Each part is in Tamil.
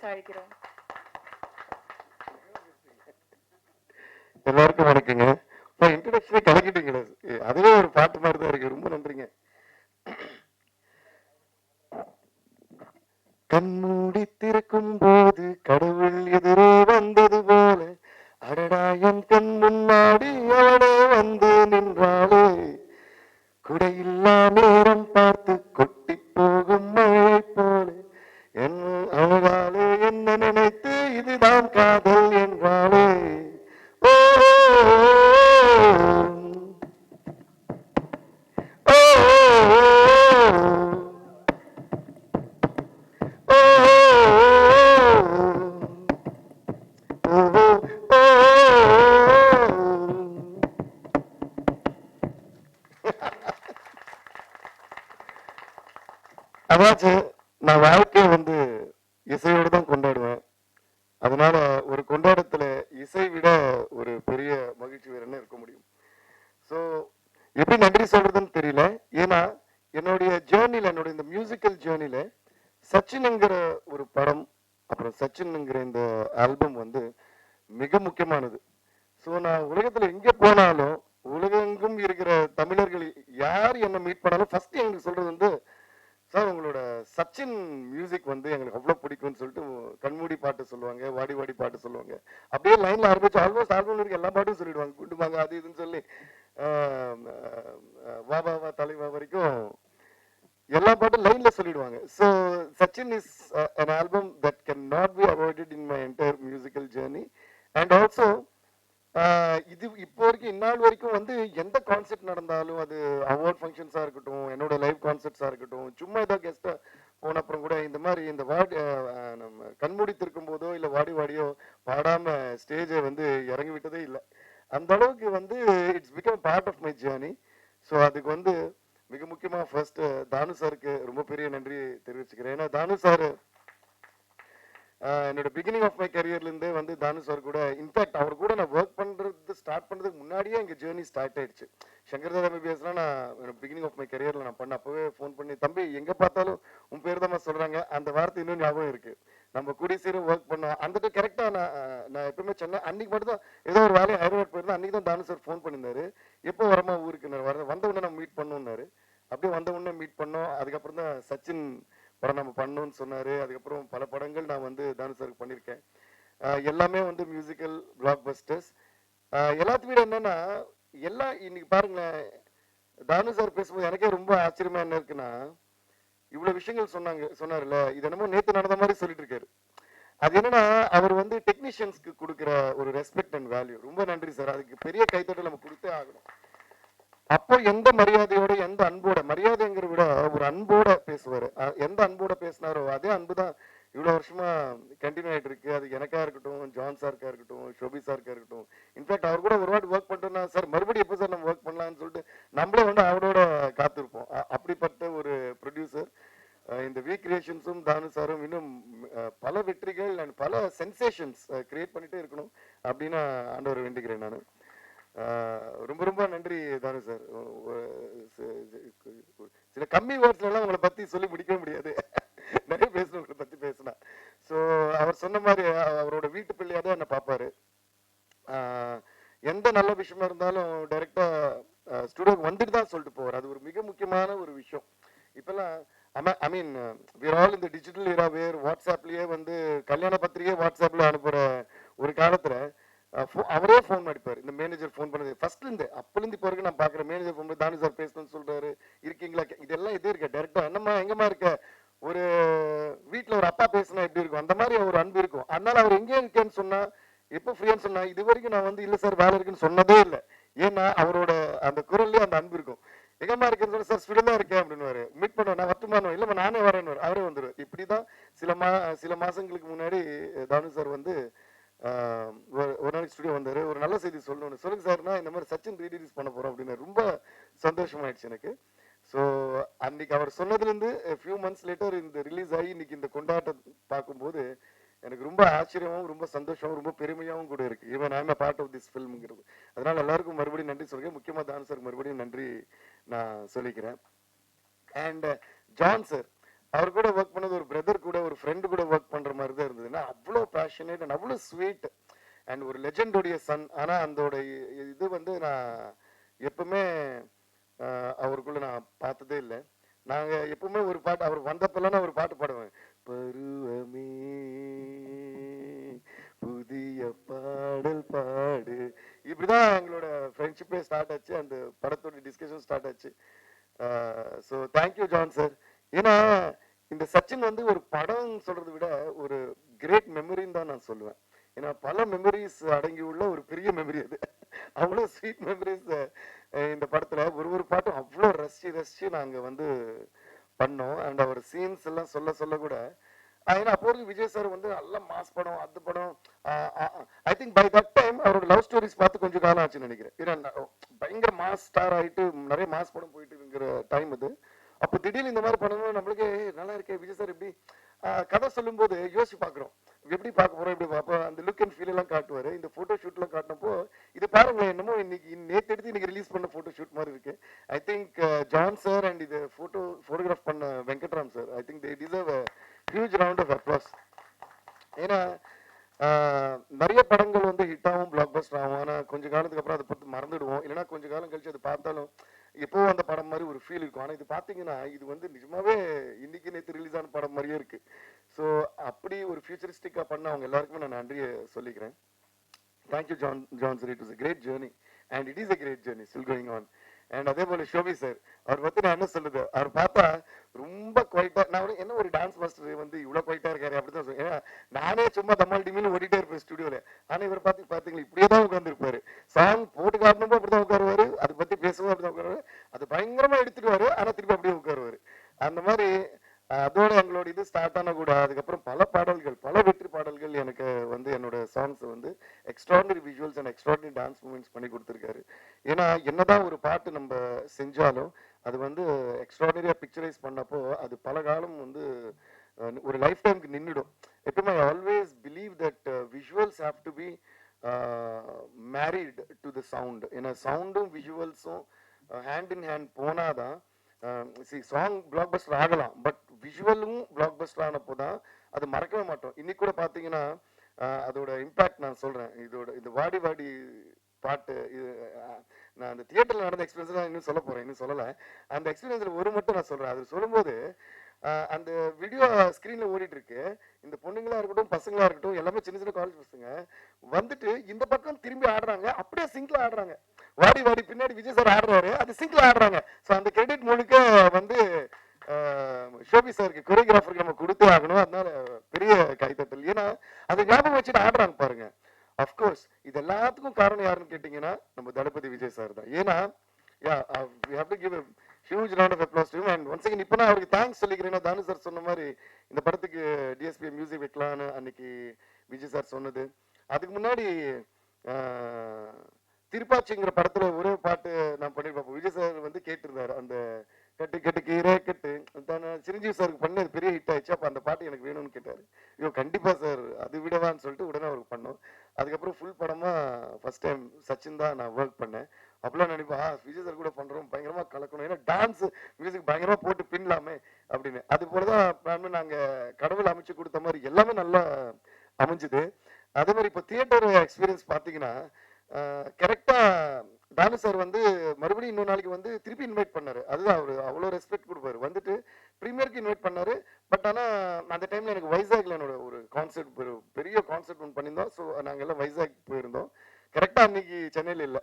பேச அழைக்கிறோம் எல்லாருக்கும் வணக்கங்க. இப்போ இன்ட்ரடக்ஷனே கலக்கிட்டீங்களே. அதுவே ஒரு பாட்டு மாதிரி தான் இருக்கு. ரொம்ப நன்றிங்க. கண்மூடி திறக்கும் போது கடவுள் எதிரே வந்தது போல அடடா என் கண் முன்னாடி அவளே வந்து நின்றாளே. குடையில்லா நேரம் பார்த்து அதாச்சும் நான் வாழ்க்கையை வந்து இசையோடு தான் கொண்டாடுவேன். அதனால ஒரு கொண்டாடத்தில் இசை விட ஒரு பெரிய மகிழ்ச்சி வேற என்ன இருக்க முடியும்? ஸோ எப்படி நன்றி சொல்றதுன்னு தெரியல. ஏன்னா என்னுடைய ஜேர்னியில் என்னுடைய இந்த மியூசிக்கல் ஜேர்னியில் சச்சின்ங்கிற ஒரு படம் அப்புறம் சச்சின்ங்கிற இந்த ஆல்பம் வந்து மிக முக்கியமானது. ஸோ நான் உலகத்தில் எங்கே போனாலும் உலகெங்கும் இருக்கிற தமிழர்கள் யார் என்னை மீட் பண்ணாலும் ஃபர்ஸ்ட் எங்களுக்கு சொல்றது வந்து சார் உங்களோட சச்சின் மியூசிக் வந்து எங்களுக்கு அவ்வளோ பிடிக்கும்னு சொல்லிட்டு கண்மூடி பாட்டு சொல்லுவாங்க வாடி வாடி பாட்டு சொல்லுவாங்க. அப்படியே லைன்ல ஆரம்பிச்சு ஆல்மோஸ்ட் ஆல்பம் வரைக்கும் எல்லா பாட்டும் சொல்லிடுவாங்க. குண்டுமாங்க அது இதுன்னு சொல்லி. வா வா வா தலைவா வரைக்கும் எல்லா பாட்டும் லைன்ல சொல்லிடுவாங்க. So Sachin is an album that can not be avoided in my entire musical journey and also இது இப்போ வரைக்கும் இந்நாள் வரைக்கும் வந்து எந்த கான்செர்ட் நடந்தாலும் அது அவார்ட் ஃபங்க்ஷன்ஸாக இருக்கட்டும் என்னோட லைவ் கான்செர்ட்ஸாக இருக்கட்டும் சும்மா ஏதோ கெஸ்ட்டாக போன அப்புறம் கூட இந்த மாதிரி இந்த வாடி நம்ம கண்மூடி திருக்கும் போதோ இல்லை வாடி வாடியோ பாடாம ஸ்டேஜை வந்து இறங்கி விட்டதே இல்லை. அந்த அளவுக்கு வந்து it's become part of my journey so அதுக்கு வந்து மிக முக்கியமாக ஃபர்ஸ்ட் தானு சாருக்கு ரொம்ப பெரிய நன்றி தெரிவிச்சுக்கிறேன். ஏன்னா தானு சார் என்னோட பிகினிங் ஆஃப் மை கரியர்லேருந்தே வந்து தானு சார் கூட இன்ஃபேக்ட் அவர் கூட நான் ஒர்க் பண்ணுறது ஸ்டார்ட் பண்ணுறதுக்கு முன்னாடியே எங்கள் ஜேர்னி ஸ்டார்ட் ஆயிடுச்சு. சங்கர் தாதா எம்பிபிஎஸ்லாம் நான் பிகினிங் ஆஃப் மை கரியரில் நான் பண்ண அப்போவே ஃபோன் பண்ணி தம்பி எங்கே பார்த்தாலும் உன் பேர் தான் சொல்கிறாங்க அந்த வார்த்தை இன்னும் ஞாபகம் இருக்குது நம்ம கூடி சீரும் ஒர்க் பண்ணோம். அந்த கரெக்டாக நான் நான் எப்பவுமே சென்னை அன்னைக்கு மட்டும் தான் ஏதோ ஒரு வேலையை ஹைதராபாத் போயிருந்தேன். அன்றைக்கி தான் தானு சார் ஃபோன் பண்ணியிருந்தாரு. எப்போ வரமா ஊருக்கு? நான் வர வந்த உடனே நம்ம மீட் பண்ணோன்னாரு அப்படியே வந்த உடனே மீட் பண்ணோம். அதுக்கப்புறம் தான் சச்சின் படம் நம்ம பண்ணணும்னு சொன்னாரு. அதுக்கப்புறம் பல படங்கள் நான் வந்து தானு சாருக்கு பண்ணியிருக்கேன் எல்லாமே வந்து மியூசிக்கல் பிளாக் பஸ்டர்ஸ் எல்லாத்து விட என்னன்னா எல்லாம் இன்னைக்கு பாருங்களேன் தானு சார் பேசும்போது எனக்கே ரொம்ப ஆச்சரியமா என்ன இருக்குன்னா இவ்வளவு விஷயங்கள் சொன்னாங்க சொன்னார்ல இது என்னமோ நேத்து நடந்த மாதிரி சொல்லிட்டு இருக்காரு. அது என்னன்னா அவர் வந்து டெக்னீஷியன்ஸ்க்கு கொடுக்குற ஒரு ரெஸ்பெக்ட் அண்ட் வேல்யூ ரொம்ப நன்றி சார் அதுக்கு பெரிய கைத்தட்டல் நம்ம கொடுத்தே ஆகணும். அப்போ எந்த மரியாதையோட எந்த அன்போட மரியாதைங்கிற விட ஒரு அன்போட பேசுவாரு. எந்த அன்போட பேசினாரோ அதே அன்பு தான் இவ்வளவு வருஷமா கண்டினியூ ஆயிட்டு இருக்கு. அது எனக்கா இருக்கட்டும் ஜான் சாருக்கா இருக்கட்டும் ஷோபி சாருக்கா இருக்கட்டும். இன்ஃபேக்ட் அவர் கூட ஒரு வாட்டி ஒர்க் பண்ணிட்டோம்னா சார் மறுபடியும் எப்போ சார் நம்ம ஒர்க் பண்ணலாம்னு சொல்லிட்டு நம்மளே வந்து அவரோட காத்திருப்போம். அப்படிப்பட்ட ஒரு ப்ரொடியூசர் இந்த வீக் கிரியேஷன்ஸும் தானு சாரும் இன்னும் பல வெற்றிகள் அண்ட் பல சென்சேஷன்ஸ் கிரியேட் பண்ணிட்டே இருக்கணும் அப்படின்னு ஆண்டவர் வேண்டிக்கிறேன் நான். ரொம்ப ரொம்ப நன்றி தானு சார். சில கம்மி வேர்ட்ஸ்ல உங்களை பத்தி சொல்லி முடிக்கவே முடியாது. நிறைய பேசணும் உங்களை பத்தி பேசினா. ஸோ அவர் சொன்ன மாதிரி அவரோட வீட்டு பிள்ளையாவது தான் பார்ப்பாரு ஆஹ் எந்த நல்ல விஷயமா இருந்தாலும் டைரக்டா ஸ்டுடியோக்கு வந்துட்டு தான் சொல்லிட்டு போவார். அது ஒரு மிக முக்கியமான ஒரு விஷயம். இப்பெல்லாம் ஐ மீன் விர் ஆல் இந்த டிஜிட்டல் இரா வேர் வாட்ஸ்அப்லயே வந்து கல்யாண பத்திரிகை வாட்ஸ்அப்ல அனுப்புற ஒரு காலத்துல அவரே ஃபோன் அடிப்பார். இந்த மேனேஜர் ஃபோன் பண்ணது. ஃபர்ஸ்ட்லேருந்து இருந்து இப்போ வரைக்கும் நான் பார்க்குறேன் மேனேஜர் ஃபோன் பண்ணி தானு சார் பேசணும்னு சொல்கிறாரு இருக்கீங்களா? இதெல்லாம் இதே இருக்க? டேரெக்டாக என்னம்மா எங்கம்மா இருக்க? ஒரு வீட்டில் ஒரு அப்பா பேசினா எப்படி இருக்கும்? அந்த மாதிரி ஒரு அன்பு இருக்கும். அதனால அவர் எங்கே இருக்கேன்னு சொன்னால் எப்போ ஃப்ரீயான்னு சொன்னால் இது வரைக்கும் நான் வந்து இல்லை சார் வேலை இருக்குன்னு சொன்னதே இல்லை. ஏன்னா அவரோட அந்த குரல்லே அந்த அன்பு இருக்கும். எங்கம்மா இருக்கேன்னு சொன்னா சார் ஸ்டுடியோ இருக்கேன் அப்படின்னு மீட் பண்ணுவேன் நான் வரட்டுமானோ இல்லைம்மா நானே வரேன்னு அவரே இப்படி தான் சில மா சில மாதங்களுக்கு முன்னாடி தானு சார் வந்து ஒரு ஸ்டுடியோ வந்தார். ஒரு நல்ல செய்தி சொல்லணும்னு. சொல்லுங்க சார்னா இந்த மாதிரி சச்சின் ரீரிலீஸ் பண்ண போறோம் அப்படின்னு. ரொம்ப சந்தோஷமாயிடுச்சு எனக்கு. ஸோ அன்னைக்கு அவர் சொன்னதுலேருந்து ஃபியூ மந்த்ஸ் லேட்டர் இந்த ரிலீஸ் ஆகி இன்னைக்கு இந்த கொண்டாட்டம் பார்க்கும்போது எனக்கு ரொம்ப ஆச்சரியமாகவும் ரொம்ப சந்தோஷமும் ரொம்ப பெருமையாகவும் கூட இருக்கு. Even I'm part of this ஃபில்ம்ங்கிறது அதனால எல்லாருக்கும் மறுபடியும் நன்றி சொல்கிறேன் முக்கியமாக தான் சார் மறுபடியும் நன்றி நான் சொல்லிக்கிறேன். அண்ட் ஜான் சார் அவர் கூட ஒர்க் பண்ணது ஒரு பிரதர் கூட ஒரு ஃப்ரெண்டு கூட ஒர்க் பண்ணுற மாதிரி தான் இருந்ததுன்னா அவ்வளோ பேஷனேட் அண்ட் அவ்வளோ ஸ்வீட் அண்ட் ஒரு லெஜெண்டுடைய சன் ஆனால் அதோட இது வந்து நான் எப்பவுமே அவருக்குள்ள நான் பார்த்ததே இல்லை. நாங்கள் எப்பவுமே ஒரு பாட்டு அவர் வந்தப்பெல்லாம் நான் ஒரு பாட்டு பாடுவேன் பருவமே புதிய பாடல் பாடு. இப்படிதான் எங்களோட ஃப்ரெண்ட்ஷிப்பே ஸ்டார்ட் ஆச்சு. அந்த படத்தோட டிஸ்கஷன் ஸ்டார்ட் ஆச்சு. So thank you John sir ஏன்னா இந்த சச்சின் வந்து ஒரு படம் சொல்றதை விட ஒரு கிரேட் மெமரின்னு தான் நான் சொல்லுவேன். ஏன்னா பல மெமரிஸ் அடங்கி உள்ள ஒரு பெரிய மெமரி அது. அவ்வளோ ஸ்வீட் மெமரிஸ் இந்த படத்துல. ஒரு ஒரு பாட்டும் அவ்வளோ ரசிச்சு ரசிச்சு நாங்க வந்து பண்ணோம். அண்ட் அவர் சீன்ஸ் எல்லாம் சொல்ல சொல்ல கூட. ஏன்னா அப்போ விஜய் சார் வந்து நல்ல மாஸ் படம் அது படம் I think by that time அவரோட லவ் ஸ்டோரிஸ் பார்த்து கொஞ்சம் காலம் ஆச்சுன்னு நினைக்கிறேன். ஏன்னா பயங்கர மாஸ் ஸ்டார் ஆயிட்டு நிறைய மாஸ் படம் போயிட்டு இருக்கிற டைம் அது. அப்போ திடீர்னு இந்த மாதிரி பண்ணணும் நம்மளுக்கு நல்லா இருக்கே விஜய் சார் எப்படி கதை சொல்லும்போது யோசிச்சு பார்க்குறோம் எப்படி பார்க்க போறோம் எப்படி பார்ப்போம் அந்த லுக் அண்ட் ஃபீல் எல்லாம் காட்டுவார். இந்த ஃபோட்டோ ஷூட்லாம் காட்டினப்போ இது பாருங்களேன் என்னமோ இன்னைக்கு நேற்று எடுத்து இன்னைக்கு ரிலீஸ் பண்ண ஃபோட்டோ ஷூட் மாதிரி இருக்கு. I think John sir and இது ஃபோட்டோ ஃபோட்டோகிராஃப் பண்ண Venkatram sir I think they deserve huge round of applause ஏன்னா நிறைய படங்கள் வந்து ஹிட் ஆகும் பிளாக் பஸ்டர் ஆகும் ஆனால் கொஞ்ச காலத்துக்கு அப்புறம் அதை பத்தி மறந்துடுவோம். இல்லைன்னா கொஞ்ச காலம் கழிச்சு அது பார்த்தாலும் எப்போவும் அந்த படம் மாதிரி ஒரு ஃபீல் இருக்கும். ஆனால் இது பார்த்தீங்கன்னா இது வந்து நிஜமாவே இன்னைக்கு நேற்று ரிலீஸ் ஆன படம் மாதிரியே இருக்குது ஸோ அப்படி ஒரு ஃபியூச்சரிஸ்டிக்காக பண்ண அவங்க எல்லாருக்குமே நான் நன்றியை சொல்லிக்கிறேன். Thank you John John sir it a great journey and it is a great journey still going on and அதே போல ஷோபி சார் அவர் பத்தி நான் என்ன சொல்லுது? அவர் பார்த்தா ரொம்ப குவைட்டா நான் என்ன ஒரு டான்ஸ் மாஸ்டர் வந்து இவ்வளவு குவைட்டா இருக்காரு அப்படிதான் சொல்லுவேன் ஏன்னா நானே சும்மா தம்மால் டிமின்னு ஓடிட்டே இருப்பேன் ஸ்டுடியோல ஆனா இவர் பார்த்து பாத்தீங்களா இப்படியே தான் உட்காந்துருப்பார் சாங் போட்டு காட்டணுமோ அப்படிதான் உட்காருவாரு. அதை பத்தி பேசவும் அப்படிதான் உட்காருவாரு. அது பயங்கரமா வருவார் ஆனா திருப்பி அப்படியே உட்காருவாரு. அந்த மாதிரி அதோட எங்களோட இது ஸ்டார்ட் ஆன கூட அதுக்கப்புறம் பல பாடல்கள் பல வெற்றி பாடல்கள் எனக்கு வந்து என்னோட சாங்ஸ் வந்து extraordinary visuals and extraordinary dance moments பண்ணி கொடுத்துருக்காரு. ஏன்னா என்னதான் ஒரு பாட்டு நம்ம செஞ்சாலும் அது வந்து எக்ஸ்ட்ராடனரியாக பிக்சரைஸ் பண்ணப்போ அது பல காலம் வந்து ஒரு லைஃப் டைம்க்கு நின்றுடும் எப்பவுமே I always believe that visuals have to be married to the sound ஏன்னா சவுண்டும் விஷுவல்ஸும் ஹேண்ட் இன் ஹேண்ட் போனாதான் சாங் பிளாக் பஸ்டர் ஆகலாம் பட் விஷுவலும் பிளாக் பஸ்டர் ஆனப்போ தான் அது மறக்கவே மாட்டோம். இன்னைக்கு கூட பார்த்தீங்கன்னா அஹ், அதோட இம்பாக்ட் நான் சொல்றேன். இதோட இந்த வாடி வாடி பாட்டு இது அஹ், நான் அந்த தியேட்டர்ல நடந்த எக்ஸ்பீரியன்ஸ் தான் இன்னும் சொல்ல போறேன் இன்னும் சொல்லல. அந்த எக்ஸ்பீரியன்ஸ்ல ஒரு மட்டும் நான் சொல்றேன். அது சொல்லும்போது அஹ், அந்த வீடியோ ஸ்க்ரீன்ல ஓடிட்டு இருக்கு இந்த பொண்ணுங்களா இருக்கட்டும் பசங்களா இருக்கட்டும் எல்லாமே சின்ன சின்ன காலேஜ் பசங்க வந்துட்டு இந்த பக்கம் திரும்பி ஆடுறாங்க அப்படியே சிங்க்ல ஆடுறாங்க. வாடி வாடி பின்னாடி விஜய் சார் ஆடுறாரு. அது சிங்கிள் ஆடுறாங்க. ஸோ அந்த கிரெடிட் முழுக்க வந்து ஷோபி சாருக்கு கொரியோகிராஃபருக்கு நம்ம கொடுத்தே ஆகணும். அதனால பெரிய கைத்தட்டல் ஏன்னா அதை ஞாபகம் வச்சுட்டு ஆடுறாங்க பாருங்க. அஃப்கோர்ஸ் இது எல்லாத்துக்கும் காரணம் யாருன்னு கேட்டீங்கன்னா நம்ம தளபதி விஜய் சார் தான். ஏன்னா yeah we have to give huge round of applause to and once again இப்போ நான் அவருக்கு தேங்க்ஸ் சொல்லிக்கிறேன்னா தானு சார் சொன்ன மாதிரி இந்த படத்துக்கு டிஎஸ்பி மியூசிக் வைக்கலான்னு அன்னைக்கு விஜய் சார் சொன்னது. அதுக்கு முன்னாடி திருப்பாச்சிங்கிற படத்துல ஒரே பாட்டு நான் பண்ணியிருப்பேன் விஜய் சார் வந்து கேட்டிருந்தாரு அந்த கட்டு கட்டு கீரை கட்டு. தானே சிரஞ்சீவி சாருக்கு பண்ண அது பெரிய ஹிட் ஆயிடுச்சு. அப்போ அந்த பாட்டு எனக்கு வேணும்னு கேட்டாரு. ஐயோ கண்டிப்பா சார் அது விடவான்னு சொல்லிட்டு உடனே அவருக்கு பண்ணோம். அதுக்கப்புறம் ஃபுல் படமா ஃபர்ஸ்ட் டைம் சச்சின் தான் நான் ஒர்க் பண்ணேன். அப்பெல்லாம் நினைப்பா விஜய் சார் கூட பண்றோம் பயங்கரமா கலக்கணும். ஏன்னா டான்ஸ் மியூசிக் பயங்கரமா போட்டு பின்னலாமே அப்படின்னு. அது போலதான் plan நாங்க கடவுள் அமைச்சு கொடுத்த மாதிரி எல்லாமே நல்லா அமைஞ்சுது. அதே மாதிரி இப்போ தியேட்டர் எக்ஸ்பீரியன்ஸ் பார்த்தீங்கன்னா கரெக்டாக தானு சார் வந்து மறுபடியும் இன்னொரு நாளைக்கு வந்து திருப்பி இன்வைட் பண்ணார். அதுதான் அவர் அவ்வளோ ரெஸ்பெக்ட் கொடுப்பாரு. வந்துட்டு ப்ரீமியருக்கு இன்வைட் பண்ணார். பட் ஆனால் அந்த டைமில் எனக்கு வைசாக்ல என்னோட ஒரு கான்சர்ட் ஒரு பெரிய கான்செர்ட் ஒன்று பண்ணியிருந்தோம். ஸோ நாங்கள் எல்லாம் வைசாக் போயிருந்தோம் கரெக்டாக அன்னைக்கு சென்னையில் இல்லை.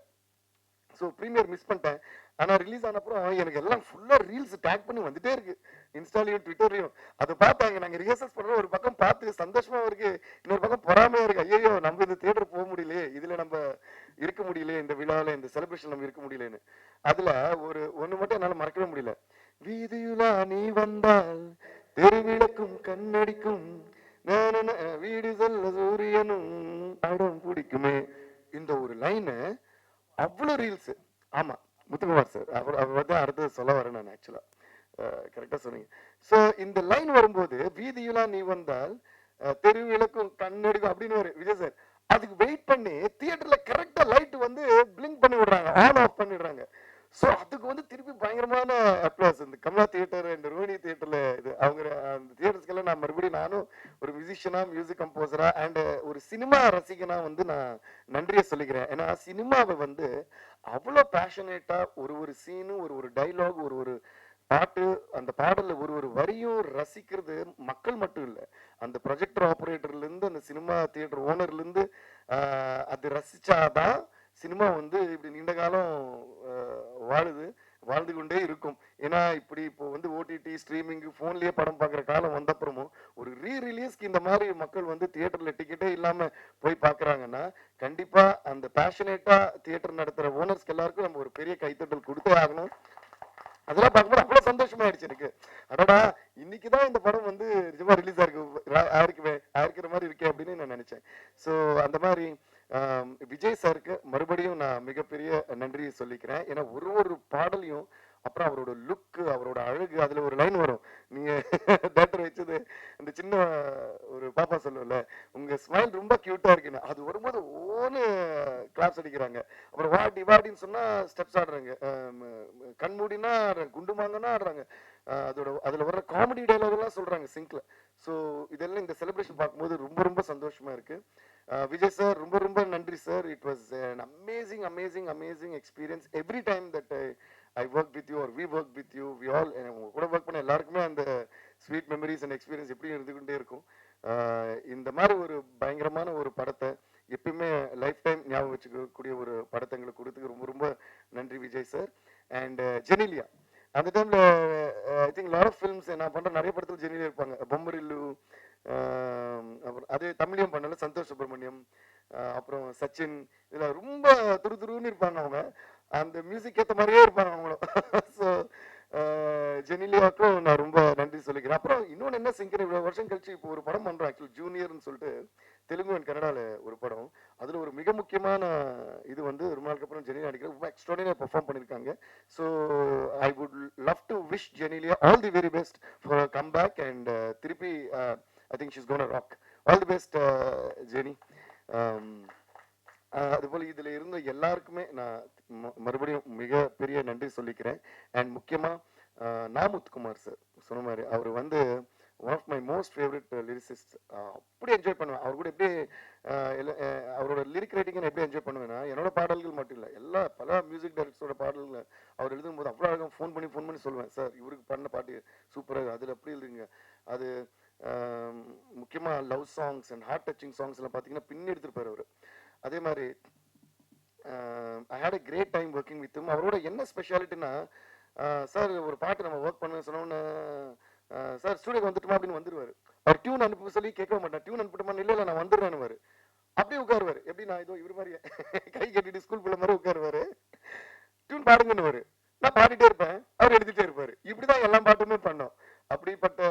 ஸோ ப்ரீமியர் மிஸ் பண்ணிட்டேன். ஆனால் ரிலீஸ் ஆன அப்புறம் எனக்கு எல்லாம் ஃபுல்லாக ரீல்ஸ் டேக் பண்ணி வந்துட்டே இருக்கு. இன்ஸ்டாலையும் ட்விட்டர்லையும் அதை பார்த்தாங்க. நாங்கள் ரிஹர்சல்ஸ் பண்ணுறோம் ஒரு பக்கம் பார்த்து சந்தோஷமாக இருக்கு. இன்னொரு பக்கம் பொறாமையாக இருக்கு. ஐயோ நம்ம இந்த தியேட்டர் போக முடியலையே. இதில் நம்ம இருக்க முடியலையே. இந்த விழாவில் இந்த செலிப்ரேஷன் நம்ம இருக்க முடியலன்னு அதில் ஒரு ஒன்று மட்டும் என்னால் மறக்கவே முடியல. வீதியுலா நீ வந்தால் தெருவிளக்கும் கண்ணடிக்கும். வீடு செல்ல சூரியனும் அடம் பிடிக்குமே. இந்த ஒரு லைனு அவ்வளோ ரீல்ஸு ஆமாம் முத்துக்குமார் சார் அவர் அவர் வந்து அடுத்தது சொல்ல வரேன் நான் ஆக்சுவலாக கரெக்டாக சொன்னீங்க. ஸோ இந்த லைன் வரும்போது வீதியெல்லாம் நீ வந்தால் தெருவிளக்கும் கண்ணெடுக்கும் அப்படின்னு ஒரு விஜய் சார். அதுக்கு வெயிட் பண்ணி தியேட்டர்ல கரெக்டா லைட் வந்து பிளிங்க் பண்ணி விடுறாங்க ஆன் ஆஃப் பண்ணிடுறாங்க. ஸோ அதுக்கு வந்து திருப்பி பயங்கரமான அப்ளாஸ் இந்த கமலா தியேட்டர் இந்த ரோஹிணி தியேட்டர்ல இது அவங்க அந்த தியேட்டருக்கெல்லாம் நான் மறுபடியும் நானும் ஒரு மியூசிஷியனா மியூசிக் கம்போசரா அண்ட் ஒரு சினிமா ரசிகனா வந்து நான் நன்றியை சொல்லிக்கிறேன். ஏன்னா சினிமாவை வந்து அவ்வளோ பேஷனேட்டாக ஒரு ஒரு சீனு ஒரு ஒரு டைலாக் ஒரு ஒரு பாட்டு அந்த பாடலில் ஒரு ஒரு வரியும் ரசிக்கிறது மக்கள் மட்டும் இல்லை. அந்த ப்ரொஜெக்டர் ஆப்ரேட்டர்லேருந்து அந்த சினிமா தியேட்டர் ஓனர்லேருந்து அது ரசித்தாதான் சினிமா வந்து இப்படி நீண்ட காலம் வாழுது. வாழ்ந்து கொண்டே இருக்கும் ஏன்னா இப்படி இப்போ வந்து ஓடிடி ஸ்ட்ரீமிங் ஃபோன்லேயே படம் பார்க்குற காலம் வந்தப்புறமும் ஒரு ரீ ரிலீஸ்க்கு இந்த மாதிரி மக்கள் வந்து தியேட்டரில் டிக்கெட்டே இல்லாமல் போய் பார்க்குறாங்கன்னா கண்டிப்பாக அந்த பேஷனேட்டாக தியேட்டர் நடத்துகிற ஓனர்ஸ்க்கு எல்லாருக்கும் நம்ம ஒரு பெரிய கைத்தட்டல் கொடுத்தே ஆகணும் அதெல்லாம் பார்க்கும்போது அவ்வளோ சந்தோஷமாயிடுச்சு எனக்கு அடடா இன்னைக்கு தான் இந்த படம் வந்து நிஜமாக ரிலீஸ் ஆயிருக்கு ஆயிருக்குமே ஆயிருக்கிற மாதிரி இருக்கே அப்படின்னு நான் நினச்சேன் ஸோ அந்த மாதிரி விஜய் சாருக்கு மறுபடியும் நான் மிகப்பெரிய நன்றி சொல்லிக்கிறேன். ஏன்னா ஒரு ஒரு பாடலையும் அப்புறம் அவரோட லுக்கு அவரோட அழகு அதுல ஒரு லைன் வரும். நீங்க தேட்டர் வச்சது இந்த சின்ன ஒரு பாப்பா சொல்லுவல உங்க ஸ்மைல் ரொம்ப கியூட்டா இருக்குன்னு. அது வரும்போது ஓன்னு கிளாப்ஸ் அடிக்கிறாங்க. அப்புறம் வாடி வாடின்னு சொன்னா ஸ்டெப்ஸ் ஆடுறாங்க. கண்மூடினா ஆடுறாங்க குண்டு மாங்கன்னா ஆடுறாங்க. அதோட அதுல வர்ற காமெடி டைலாக் எல்லாம் சொல்றாங்க சிங்க்ல ஸோ இதெல்லாம் இந்த செலிப்ரேஷன் பார்க்கும்போது ரொம்ப ரொம்ப சந்தோஷமா இருக்கு. விஜய் சார் ரொம்ப ரொம்ப நன்றி sir it was an amazing amazing amazing experience every time that I work with you or we work with you we all உங்க கூட ஒர்க் பண்ண எல்லாருக்குமே அந்த ஸ்வீட் மெமரிஸ் அண்ட் எக்ஸ்பீரியன்ஸ் எப்படியும் இருந்துகிட்டே இருக்கும். இந்த மாதிரி ஒரு பயங்கரமான ஒரு படத்தை எப்பயுமே லைஃப் டைம் ஞாபகம் வச்சுக்கக்கூடிய ஒரு படத்தை எங்களுக்கு கொடுத்துக்கு ரொம்ப ரொம்ப நன்றி விஜய் சார் அண்ட் ஜெனிலியா அந்த டைம்ல I think lot of films நான் பண்ற நிறைய படத்துல ஜெனிலியா இருப்பாங்க பொம்மரில்லு ஆஹ் அப்புறம் அதே தமிழையும் பண்ணல சந்தோஷ் சுப்பிரமணியம் ஆஹ் அப்புறம் சச்சின் இதுல ரொம்ப துரு துருன்னு இருப்பாங்க அவங்க அந்த மியூசிக் ஏத்த மாதிரியே இருப்பாங்க அவங்களும் ஸோ ஜெனிலியாவுக்கும் நான் ரொம்ப நன்றி சொல்லிக்கிறேன். அப்புறம் இன்னொன்று என்ன சிங்கர் இவ்வளோ வருஷம் கழிச்சு இப்போ ஒரு படம் பண்ணுறோம் ஆக்சுவலி ஜூனியர்னு சொல்லிட்டு தெலுங்கு அண்ட் கன்னடால ஒரு படம். அதுல ஒரு மிக முக்கியமான இது வந்து ரொம்ப நாளுக்கு அப்புறம் ஜெனிலியா நடிக்கிற ரொம்ப எக்ஸ்ட்ராடினரி பெர்ஃபார்ம் பண்ணியிருக்காங்க so I would love to wish Genelia all the very best for comeback and திருப்பி I think she's gonna rock all the best Jeni. Um, uh, அதுபோல் இதுல இருந்த எல்லாருக்குமே நான் மறுபடியும் மறுபடியும் மிகப்பெரிய நன்றி சொல்லிக்கிறேன். அண்ட் முக்கியமா நாமுத்துக்குமார் சார் சொன்ன மாதிரி அவர் வந்து one of my most favourite lyricist அப்படி என்ஜாய் பண்ணுவேன். அவர் கூட எப்படி அவரோட லிரிக் ரைட்டிங்கை எப்படி என்ஜாய் பண்ணுவேன்னா என்னோட பாடல்கள் மட்டும் இல்லை எல்லா பல மியூசிக் டைரக்டர்ஸோட பாடல்கள் அவர் எழுதும்போது அவ்வளோ அழகாக ஃபோன் பண்ணி ஃபோன் பண்ணி சொல்லுவேன். சார் இவருக்கு பண்ண பாட்டு சூப்பராக அதில் அப்படி எழுதுங்க அது முக்கியமாக முக்கியமா love songs and heart touching songs எல்லாம் பார்த்தீங்கன்னா பின்னி எடுத்துருப்பார் அவர். அதே மாதிரி I had a great time working with அவரோட என்ன ஸ்பெஷாலிட்டினா சார் ஒரு பாட்டு நம்ம ஒர்க் பண்ண சொன்னோன்னு சார் ஸ்டூடியோக்கு வந்துட்டுமா அப்படின்னு வந்துருவாரு. அவர் டியூன் அனுப்ப சொல்லி கேட்க மாட்டேன் டியூன் அனுப்பிட்டுமா இல்லை இல்லை நான் வந்துடுறேன்னு அப்படியே உட்காருவார். எப்படி நான் இதோ இவர் மாதிரி கை கட்டிட்டு ஸ்கூல் பிள்ளை மாதிரி உட்காருவாரு. டியூன் பாடுங்கன்னு நான் பாடிட்டே இருப்பேன். அவர் எழுதிட்டே இருப்பாரு. இப்படிதான் எல்லா பாட்டுமே பண்ணோம். அப்படிப்பட்ட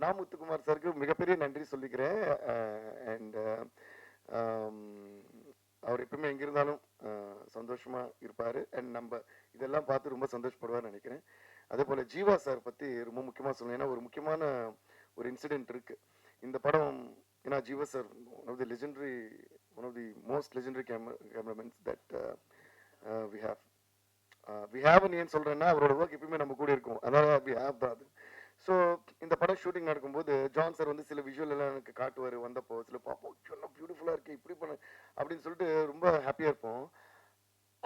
நாமுத்துக்குமார் சாருக்கு மிகப்பெரிய நன்றி சொல்லிக்கிறேன். அண்ட் அவர் எப்பவுமே எங்கே இருந்தாலும் சந்தோஷமாக சந்தோஷமா இருப்பாரு. அண்ட் நம்ம இதெல்லாம் பார்த்து ரொம்ப சந்தோஷப்படுவார்னு நினைக்கிறேன். அதே போல ஜீவா சார் பத்தி ரொம்ப முக்கியமா சொல்லணும். ஏன்னா ஒரு முக்கியமான ஒரு இன்சிடென்ட் இருக்கு. இந்த படம் ஏன்னா Jeeva sir one of the legendary one of the most legendary camera cameramen that we have we have ஏன் சொல்றேன்னா அவரோட ஒர்க் எப்பயுமே நம்ம கூட இருக்கும். அதாவது வி ஹாவ் தான் அது. ஸோ இந்த படம் ஷூட்டிங் நடக்கும்போது ஜான் சார் வந்து சில விஷுவல் எல்லாம் எனக்கு காட்டுவார். வந்தப்போ சில பார்ப்போம் இன்னும் பியூட்டிஃபுல்லாக இருக்குது இப்படி பண்ண அப்படின்னு சொல்லிட்டு ரொம்ப ஹாப்பியாக இருப்போம்.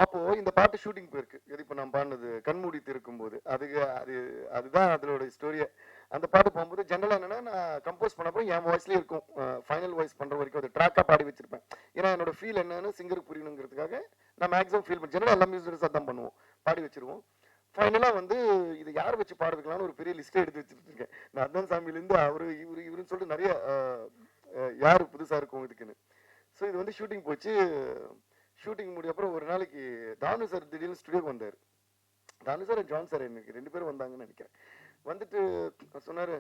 அப்போது இந்த பாட்டு ஷூட்டிங் போயிருக்கு. எது இப்போ நான் பாடினது? கண்மூடி திறக்கும் போது அதுக்கு அது அதுதான் அதோட ஸ்டோரியை அந்த பாட்டு போகும்போது ஜென்ரலாக என்னென்னா நான் கம்போஸ் பண்ணப்போ என் வாய்ஸ்லேயே இருக்கும். ஃபைனல் வாய்ஸ் பண்ணுற வரைக்கும் அது ட்ராக்காக பாடி வச்சிருப்பேன். ஏன்னா என்னோட ஃபீல் என்னன்னு சிங்கருக்கு புரியணுங்கிறதுக்காக நான் மேக்ஸிமம் ஃபீல் பண்ணி ஜென்ரலாக எல்லா மியூசிக்ஸ் தான் பண்ணுவோம். பாடி வச்சிருவோம். ஃபைனலாக வந்து இது யார் வச்சு பாடுறதுக்கலாம்னு ஒரு பெரிய லிஸ்ட்டே எடுத்து வச்சுட்டு இருக்கேன் நான் அதான் சாமியிலேருந்து அவர் இவரு இவருன்னு சொல்லிட்டு நிறைய யார் புதுசாக இருக்கும் இதுக்குன்னு. ஸோ இது வந்து ஷூட்டிங் போச்சு. ஷூட்டிங் முடிய அப்புறம் ஒரு நாளைக்கு தானு சார் திடீர்னு ஸ்டுடியோக்கு வந்தார். தானு சார் ஜான் சார் எனக்கு ரெண்டு பேரும் வந்தாங்கன்னு நினைக்கிறேன். வந்துட்டு சொன்னார்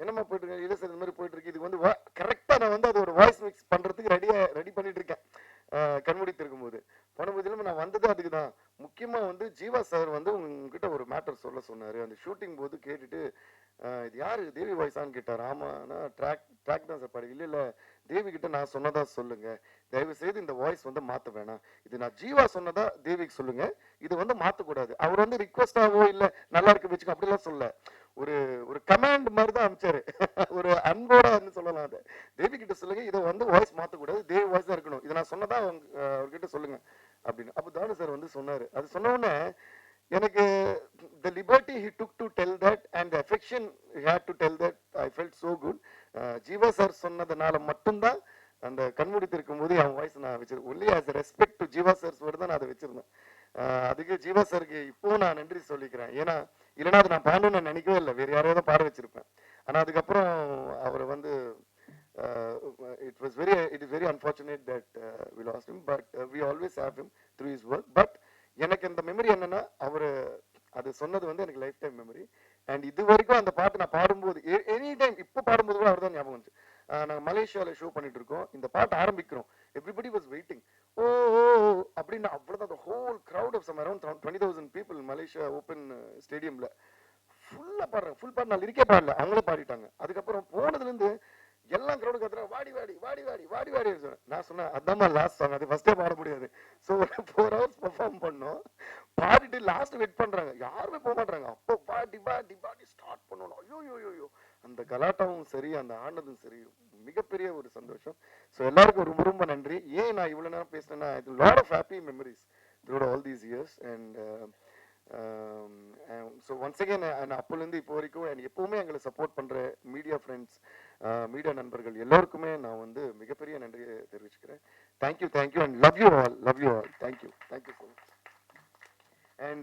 என்னம்மா போயிட்டு இல்லை சார் இந்த மாதிரி போயிட்டு இருக்கு. வந்து வந்து கரெக்டாக நான் வந்து அதோட வாய்ஸ் மிக்ஸ் பண்ணுறதுக்கு ரெடியாக ரெடி பண்ணிட்டு இருக்கேன். கண்மூடி பண்ணும்போது இல்லாம நான் வந்தது அதுக்கு தான் முக்கியமா வந்து ஜீவா சார் வந்து உங்ககிட்ட ஒரு மேட்டர் சொல்ல சொன்னார். அந்த ஷூட்டிங் போது கேட்டுட்டு இது யார்? தேவி வாய்ஸான்னு கேட்டார். ஆமாண்ணா ட்ராக் ட்ராக் தான் சார் பாடி இல்லை இல்லை தேவி கிட்ட நான் சொன்னதாக சொல்லுங்க. தயவு செய்து இந்த வாய்ஸ் வந்து மாற்ற வேணாம். இது நான் ஜீவா சொன்னதா தேவிக்கு சொல்லுங்க. இது வந்து மாற்றக்கூடாது அவர் வந்து ரிக்வஸ்டாகவோ இல்லை நல்லா இருக்கு வச்சுக்கோ அப்படிலாம் சொல்ல ஒரு ஒரு கமாண்ட் மாதிரி தான் அமைச்சாரு ஒரு அன்போட சொல்லலாம் அதை. தேவி கிட்ட சொல்லுங்க. இதை வந்து வாய்ஸ் மாற்றக்கூடாது தேவி வாய்ஸ் தான் இருக்கணும். இதை நான் சொன்னதா அவங்க அவர்கிட்ட சொல்லுங்க. அப்படின்னு. அப்போ தானு சார் வந்து சொன்னாரு. அது சொன்ன எனக்கு the liberty he took to tell that and affection had to tell that I felt so good Jeeva sir சொன்னதுனால மட்டும்தான் அந்த கண்மூடி திறக்கும் போது என் வாய்ஸ் நான் வச்சிருக்கேன் only as respect to Jeeva sir word தான் நான் அதை வச்சிருந்தேன். அதுக்கு ஜீவா சாருக்கு இப்போ நான் நன்றி சொல்லிக்கிறேன். ஏன்னா இல்லைன்னா அது நான் பாடணும்னு நினைக்கவே இல்லை. வேறு யாரையாவது பாட வச்சிருப்பேன். ஆனால் அதுக்கப்புறம் அவரை வந்து it was very it is very unfortunate that we lost him but uh, we always have him through his work. But எனக்கு இந்த மெமரி என்னன்னா அவர் அது சொன்னது வந்து எனக்கு லைஃப் டைம் மெமரி அண்ட் இது வரைக்கும் அந்த பாட்டு நான் பாடும்போது எனி டைம் இப்போ பாடும்போது கூட அவர் தான் ஞாபகம் வந்துச்சு. நாங்கள் மலேசியாவில் ஷோ பண்ணிட்டு இருக்கோம் இந்த பாட்டு ஆரம்பிக்கிறோம். Everybody was waiting oh oh அப்படின்னு அவ்வளோதான் அந்த whole crowd of some around twenty thousand people Malaysia open ஸ்டேடியமில் ஃபுல்லாக பாடுறேன் ஃபுல் பாட்டு நான் இருக்கே பாடல. அவங்களே பாடிட்டாங்க. அதுக்கப்புறம் போனதுலேருந்து எல்லாம் கிரௌடு கத்துறேன் வாடி வாடி வாடி வாடி வாடி வாடி சொன்னேன். நான் சொன்னேன் அதான் லாஸ்ட் சாங் அது ஃபர்ஸ்டே பாட முடியாது. ஸோ ஒரு ஃபோர் ஹவர்ஸ் பெர்ஃபார்ம் பண்ணோம். பாடிட்டு லாஸ்ட் வெயிட் பண்றாங்க. யாருமே போக மாட்டாங்க அப்போ பாடி பாடி பாடி ஸ்டார்ட் பண்ணணும் ஐயோ ஐயோ ஐயோ, அந்த கலாட்டாவும் சரி அந்த ஆனதும் சரி மிகப்பெரிய ஒரு சந்தோஷம். ஸோ எல்லாருக்கும் ரொம்ப ரொம்ப நன்றி. ஏன் நான் இவ்வளோ நேரம் பேசினேன்னா இது lot of happy memories throughout all these years and so once again அப்போலேருந்து இப்போ வரைக்கும் எனக்கு எப்பவுமே எங்களை சப்போர்ட் பண்ணுற மீடியா ஃப்ரெண்ட்ஸ் மீடியா நண்பர்கள் எல்லோருக்குமே நான் வந்து மிகப்பெரிய நன்றியை தெரிவிச்சுக்கிறேன். Thank you thank you and love you all love you all thank you thank you so much and